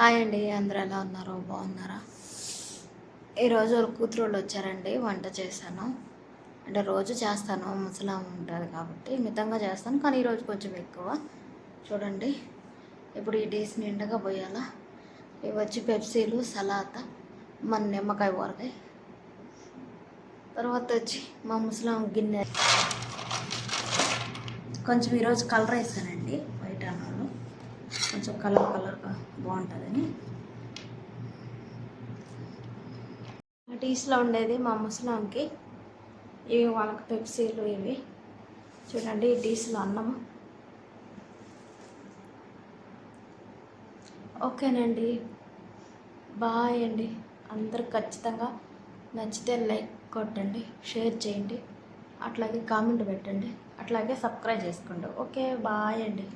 Hi అండి అందరూ ఎలా ఉన్నారు? బాగున్నారా? ఈరోజు వాళ్ళు కూతురు వాళ్ళు వచ్చారండి వంట చేశాను. అంటే రోజు చేస్తాను ముసలాం ఉంటుంది కాబట్టి మితంగా చేస్తాను కానీ ఈరోజు కొంచెం ఎక్కువ. చూడండి ఇప్పుడు ఈ డేస్ నిండగా పోయాలా? ఇవి వచ్చి పెప్సీలు సలాత మన నిమ్మకాయ ఊరగాయ. తర్వాత వచ్చి మా ముసలాం గిన్నె. కొంచెం ఈరోజు కలర్ వేసానండి. కొంచెం కలర్ కలర్గా బాగుంటుందని. టీస్లో ఉండేది మా ముసలాంకి ఇవి వాళ్ళకి పెప్సీలు ఇవి. చూడండి ఈ టీస్లో అన్నము ఓకేనండి. బాయ్ అండి. అందరూ ఖచ్చితంగా నచ్చితే లైక్ కొట్టండి షేర్ చేయండి. అట్లాగే కామెంట్ పెట్టండి. అట్లాగే సబ్స్క్రైబ్ చేసుకోండి. ఓకే బాయ్ అండి.